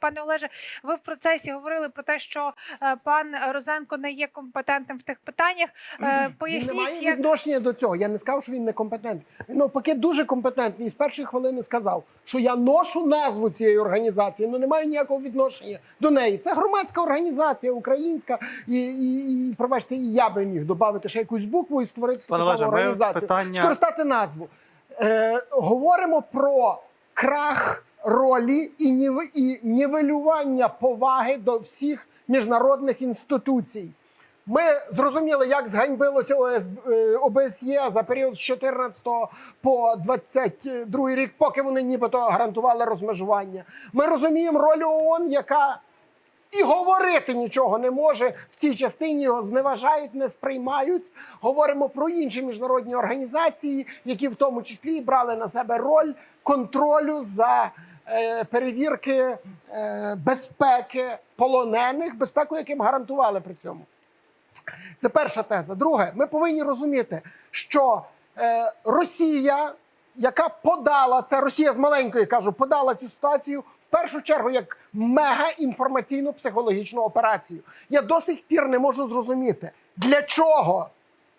Пане Олеже, ви в процесі говорили про те, що е, пан Розенко не є компетентним в тих питаннях. Е, Він не Поясніть, має як відношення до цього. Я не сказав, що він не компетентний. Він навпаки дуже компетентний. І з першої хвилини сказав, що я ношу назву цієї організації, але не маю ніякого відношення до неї. Це громадська організація українська, і, і, і пробачте, і я би міг додати ще якусь букву і створити таку Пане саму Олеже, ми організацію. питання- Скористати назву. Е, говоримо про крах ролі і, нівелювання поваги до всіх міжнародних інституцій. Ми зрозуміли, як зганьбилося ОС, е, ОБСЄ за період з 14 по 22 рік, поки вони нібито гарантували розмежування. Ми розуміємо роль ООН, яка і говорити нічого не може в цій частині. Його зневажають, не сприймають. Говоримо про інші міжнародні організації, які в тому числі брали на себе роль контролю за перевірки е, безпеки полонених, безпеку, яким гарантували при цьому. Це перша теза. Друге, ми повинні розуміти, що е, Росія, яка подала це, Росія з маленької кажу, подала цю ситуацію в першу чергу як мега інформаційну психологічну операцію. Я до сих пір не можу зрозуміти, для чого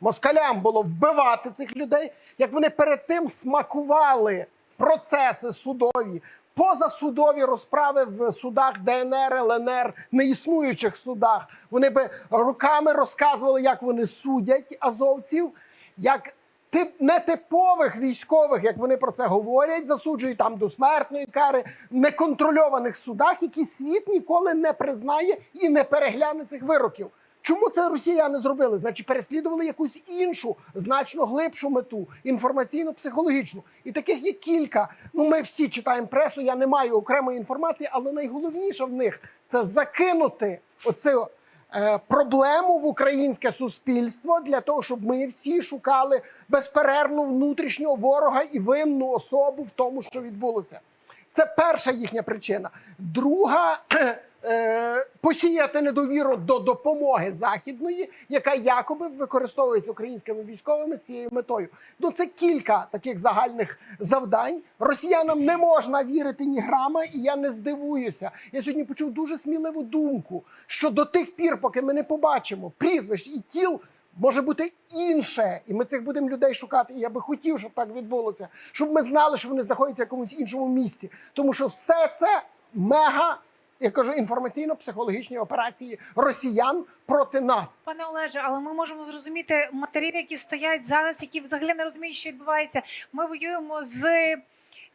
москалям було вбивати цих людей, як вони перед тим смакували процеси судові. Позасудові розправи в судах ДНР, ЛНР, неіснуючих судах. Вони би руками розказували, як вони судять азовців, як тип нетипових військових, як вони про це говорять, засуджують там до смертної кари, неконтрольованих судах, які світ ніколи не признає і не перегляне цих вироків. Чому це росіяни зробили? Значить, переслідували якусь іншу, значно глибшу мету інформаційно-психологічну. І таких є кілька. Ну, ми всі читаємо пресу. Я не маю окремої інформації, але найголовніше в них це закинути оцю е, проблему в українське суспільство для того, щоб ми всі шукали безперервну внутрішнього ворога і винну особу в тому, що відбулося. Це перша їхня причина. Друга посіяти недовіру до допомоги західної, яка якоби використовується українськими військовими з цією метою. Ну це кілька таких загальних завдань. Росіянам не можна вірити ні грама, і я не здивуюся. Я сьогодні почув дуже сміливу думку, що до тих пір, поки ми не побачимо прізвищ і тіл. Може бути інше, і ми цих будемо людей шукати. І я би хотів, щоб так відбулося, щоб ми знали, що вони знаходяться в якомусь іншому місці. Тому що все це мега, я кажу, інформаційно-психологічні операції росіян проти нас. Пане Олеже, але ми можемо зрозуміти матерів, які стоять зараз, які взагалі не розуміють, що відбувається. Ми воюємо з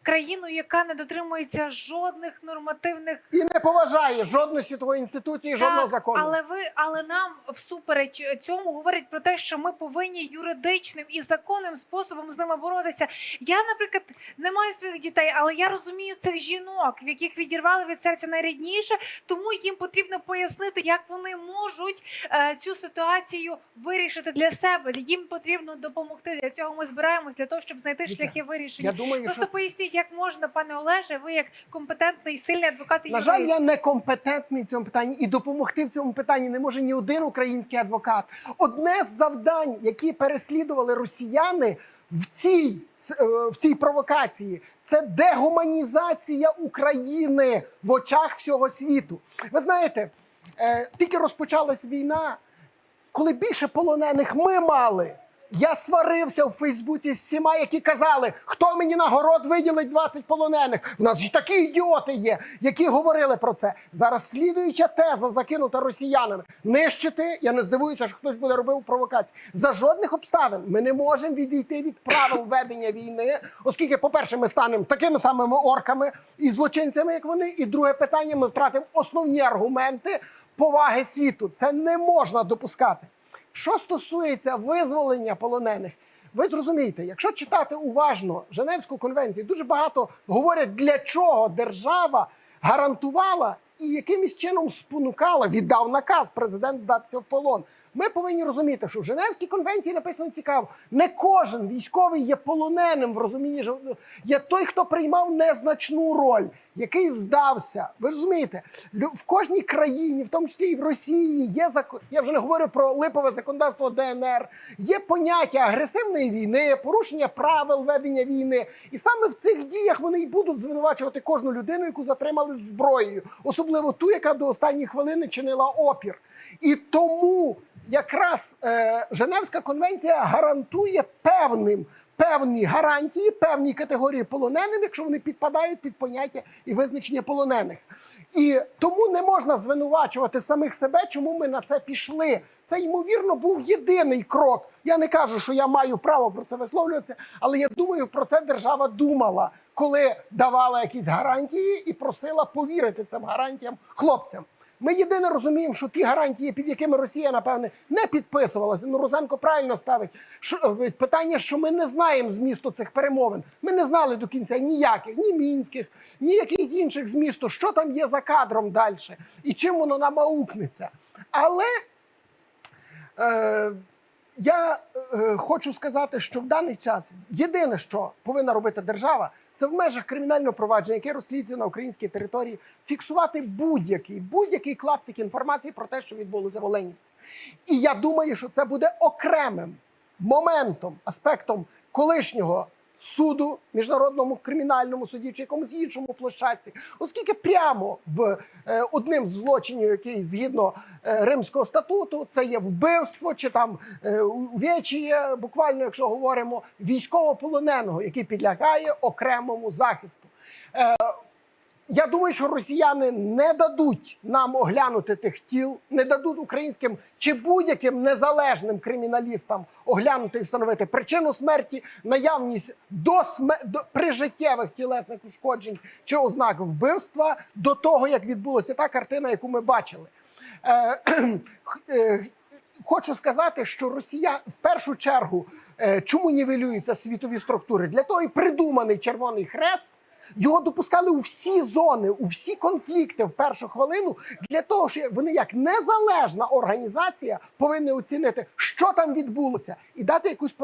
країною, яка не дотримується жодних нормативних І не поважає жодної світової інституції, жодного Так, закону. Але ви, але нам всупереч цьому говорять про те, що ми повинні юридичним і законним способом з ними боротися. Я, наприклад, не маю своїх дітей, але я розумію цих жінок, в яких відірвали від серця найрідніше, тому їм потрібно пояснити, як вони можуть е, цю ситуацію вирішити для себе. Їм потрібно допомогти. Для цього ми збираємось для того, щоб знайти шляхи вирішення. Я думаю, Просто що поясніть, як можна, пане Олеже, ви як компетентний, сильний адвокат і на жаль, я не компетентний в цьому питанні, і допомогти в цьому питанні не може ні один український адвокат. Одне з завдань, які переслідували росіяни в цій, е, в цій провокації, це дегуманізація України в очах всього світу. Ви знаєте, е, тільки розпочалась війна, коли більше полонених ми мали. Я сварився в Фейсбуці з всіма, які казали, хто мені на город виділить 20 полонених. В нас ж такі ідіоти є, які говорили про це. Зараз слідуюча теза закинута росіянами. Нищити, я не здивуюся, що хтось буде робив провокації. За жодних обставин ми не можемо відійти від правил ведення війни, оскільки, по-перше, ми станемо такими самими орками і злочинцями, як вони. І друге питання: ми втратимо основні аргументи поваги світу. Це не можна допускати. Що стосується визволення полонених, ви зрозумієте, якщо читати уважно Женевську конвенцію, дуже багато говорять, для чого держава гарантувала і якимось чином спонукала, віддав наказ президент здатися в полон. Ми повинні розуміти, що в Женевській конвенції написано цікаво: не кожен військовий є полоненим в розумінні, ну, є той, хто приймав незначну роль, який здався. Ви розумієте, в кожній країні, в тому числі і в Росії, є закон. Я вже не говорю про липове законодавство ДНР. Є поняття агресивної війни, порушення правил ведення війни. І саме в цих діях вони й будуть звинувачувати кожну людину, яку затримали зброєю, особливо ту, яка до останньої хвилини чинила опір. І тому якраз е, Женевська конвенція гарантує певним. Певні гарантії, певні категорії полоненим, якщо вони підпадають під поняття і визначення полонених. І тому не можна звинувачувати самих себе, чому ми на це пішли. Це ймовірно був єдиний крок. Я не кажу, що я маю право про це висловлюватися, але я думаю, про це держава думала, коли давала якісь гарантії і просила повірити цим гарантіям хлопцям. Ми єдине розуміємо, що ті гарантії, під якими Росія, напевне, не підписувалася. Ну, Розенко правильно ставить що, е, питання, що ми не знаємо змісту цих перемовин. Ми не знали до кінця ніяких, ні мінських, ні якихось інших змісту, що там є за кадром далі і чим воно нам аукнеться. Але е, я е, хочу сказати, що в даний час єдине, що повинна робити держава, це в межах кримінального провадження, яке розслідується на українській території, фіксувати будь-який будь-який клаптик інформації про те, що відбулося в Оленівці. І я думаю, що це буде окремим моментом, аспектом колишнього суду, міжнародному кримінальному суді чи якомусь іншому площадці, оскільки прямо в е, одним з злочинів, який згідно е, Римського статуту, це є вбивство чи там е, увечіє, буквально, якщо говоримо, військовополоненого, який підлягає окремому захисту. Е, я думаю, що росіяни не дадуть нам оглянути тих тіл, не дадуть українським чи будь-яким незалежним криміналістам оглянути і встановити причину смерті, наявність до, сме... до прижиттєвих тілесних ушкоджень чи ознак вбивства до того, як відбулася та картина, яку ми бачили. Е, е, Хочу сказати, що Росія в першу чергу е, чому нівелюються світові структури? Для того і придуманий Червоний Хрест. Його допускали у всі зони, у всі конфлікти в першу хвилину для того, що вони як незалежна організація повинні оцінити, що там відбулося, і дати якусь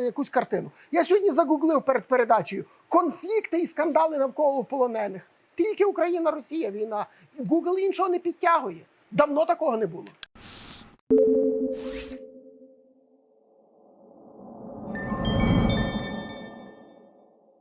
якусь картину. Я сьогодні загуглив перед передачею конфлікти і скандали навколо полонених. Тільки Україна, Росія, війна. Google іншого не підтягує. Давно такого не було.